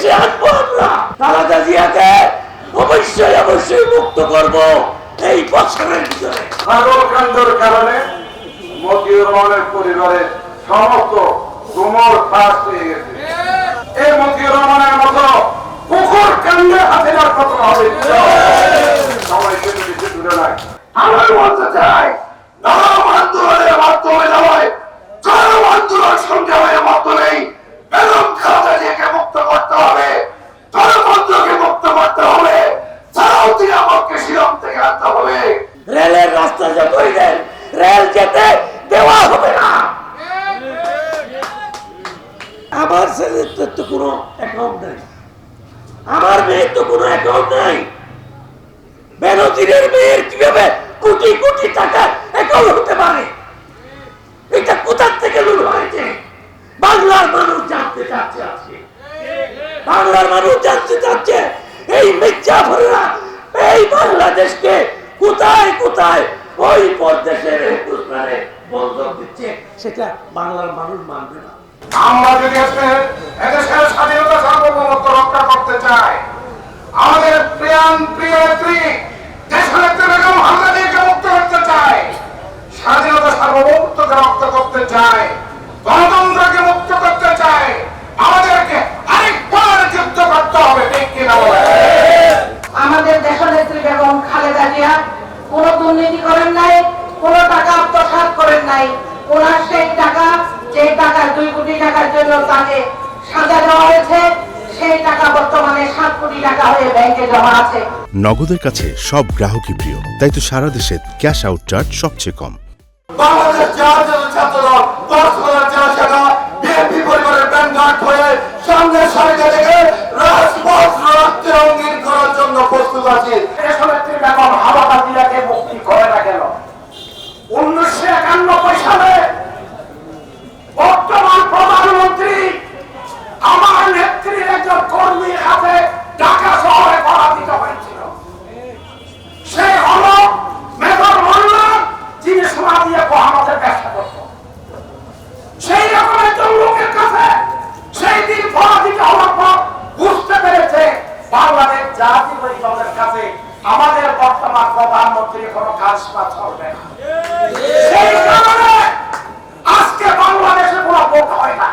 দেশে আনব আমরা খালেদা জিয়াকে অবশ্যই অবশ্যই মুক্ত করব এই বছরের ভিতরে। সাগরকাণ্ডের কারণে মতিউর রহমানের পরিবারের সমস্ত কোমর ফাঁস হয়ে গেছে। এই মতিউর রহমানের মতো কুকুর কাণ্ডে হাসিনার কত হবে। সবাই কিন্তু বেশি দূরে নাই আমি বলতে চাই নাম আন্দোলনের মাধ্যমে নয় চরম আন্দোলন সংগ্রামের মাধ্যমেই বেগম খালেদা জিয়াকে মুক্ত করতে হবে গণতন্ত্রকে মুক্ত করতে হবে সারাউদ্দিন আমাকে শিলং থেকে আনতে হবে রেলের রাস্তা যতই দেন রেল যেতে দেওয়া হবে না আমার ছেলের তো কোনো অ্যাকাউন্ট নাই। আমার মেয়ের তো কোনো অ্যাকাউন্ট নাই। বেনজিরের মেয়ের কীভাবে কোটি কোটি টাকা অ্যাকাউন্ট হতে পারে? এটা কোথার থেকে লুট হয়েছে? বাংলার মানুষ জানতে চাচ্ছে আজকে। বাংলার মানুষ জানতে চাচ্ছে, এই মির্জাফররা এই বাংলাদেশকে কোথায় কোথায় ওই পরদেশের হিন্দুস্তানে বন্ধক দিচ্ছে, সেটা বাংলার মানুষ মানবে না। আমরা যদি এদেশের স্বাধীনতা সার্বভৌমত্ব রক্ষা করতে চাই, আমাদের প্রিয়ান প্রিয় নেত্রী দেশনেত্রী বেগম জিয়াকে মুক্ত করতে চাই, স্বাধীনতা সার্বভৌমত্বকে রক্ষা করতে চাই, গণতন্ত্রকে মুক্ত করতে চাই, আমাদেরকে আরেকবার যুদ্ধ করতে হবে, ঠিক কিনা? আমাদের দেশনেত্রী বেগম খালেদা জিয়া কোন দুর্নীতি করেন নাই, কোন টাকা আত্মসাৎ করেন নাই ওনার সেই টাকা যে টাকা দুই কোটি টাকার জন্য তাকে সাজা দেওয়া হয়েছে সেই টাকা বর্তমানে সাত কোটি টাকা হয়ে ব্যাংকে জমা আছে। নগদের কাছে সব গ্রাহকই প্রিয় তাই তো সারা দেশে ক্যাশ আউট চার্জ সবচেয়ে কম। বাংলাদেশ বাংলাদেশ পরিষদের কাছে আমাদের বর্তমান প্রধানমন্ত্রী কোনো কাজ চলবে না। সেই আজকে বাংলাদেশে কোনো ভোট হয় না।